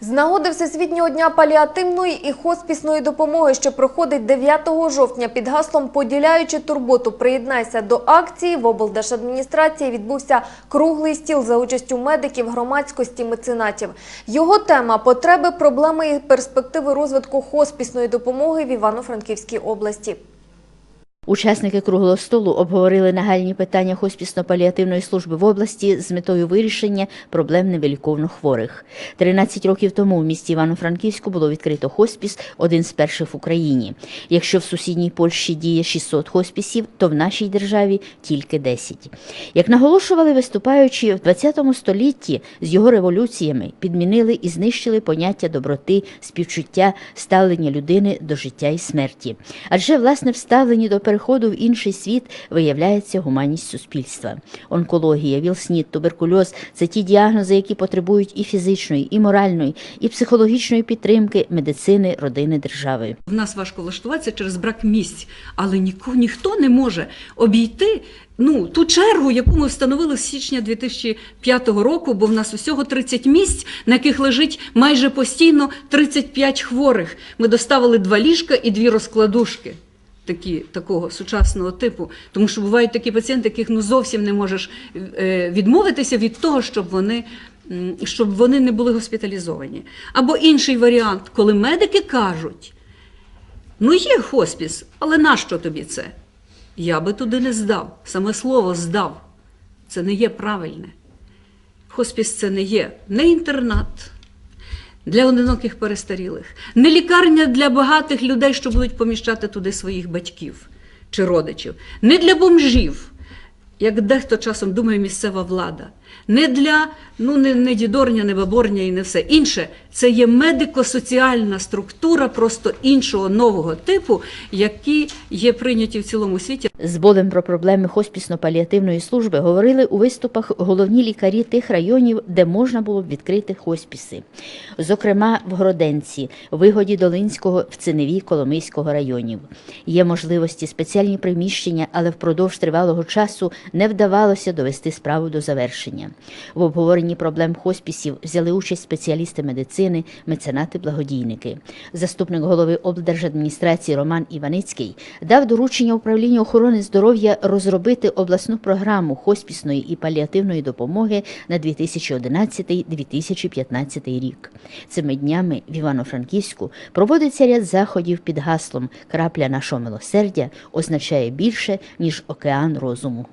З нагоди Всесвітнього дня паліативної і хоспісної допомоги, що проходить 9 жовтня під гаслом «Поділяючи турботу, приєднайся до акції» в облдержадміністрації відбувся круглий стіл за участю медиків, громадськості, меценатів. Його тема – потреби, проблеми і перспективи розвитку хоспісної допомоги в Івано-Франківській області. Учасники круглого столу обговорили нагальні питання хоспісно-паліативної служби в області з метою вирішення проблем невиліковно хворих. 13 років тому в місті Івано-Франківську було відкрито хоспіс, один з перших в Україні. Якщо в сусідній Польщі діє 600 хоспісів, то в нашій державі тільки 10. Як наголошували виступаючі, в 20 столітті з його революціями підмінили і знищили поняття доброти, співчуття, ставлення людини до життя і смерті. Адже власне в ставленні до переходу в інший світ виявляється гуманність суспільства. Онкологія, ВІЛ-СНІД, туберкульоз це ті діагнози, які потребують і фізичної, і моральної, і психологічної підтримки медицини, родини, держави. В нас важко влаштуватися через брак місць, але ніко, ніхто не може обійти ну, ту чергу, яку ми встановили з січня 2005 року, бо в нас усього 30 місць, на яких лежить майже постійно 35 хворих. Ми доставили два ліжка і дві розкладушки. Такі, такого сучасного типу, тому що бувають такі пацієнти, яких ну зовсім не можеш е, відмовитися від того, щоб вони, щоб вони не були госпіталізовані. Або інший варіант, коли медики кажуть, Ну, є хоспіс, але нащо тобі це? Я би туди не здав. Саме слово здав. Це не є правильне. Хоспіс це не є не інтернат для одиноких перестарілих, не лікарня для багатих людей, що будуть поміщати туди своїх батьків чи родичів, не для бомжів, як дехто часом думає місцева влада. Не для ну не, не дідорня, не баборня і не все інше. Це є медико-соціальна структура просто іншого нового типу, які є прийняті в цілому світі. З болем про проблеми хоспісно-паліативної служби говорили у виступах головні лікарі тих районів, де можна було б відкрити хоспіси. Зокрема, в Гроденці, Вигоді Долинського, в Циневі Коломийського районів. Є можливості спеціальні приміщення, але впродовж тривалого часу не вдавалося довести справу до завершення. В обговоренні проблем хоспісів взяли участь спеціалісти медицини, меценати-благодійники. Заступник голови облдержадміністрації Роман Іваницький дав доручення управлінню охорони здоров'я розробити обласну програму хоспісної і паліативної допомоги на 2011-2015 рік. Цими днями в Івано-Франківську проводиться ряд заходів під гаслом Крапля нашого милосердя означає більше ніж океан розуму.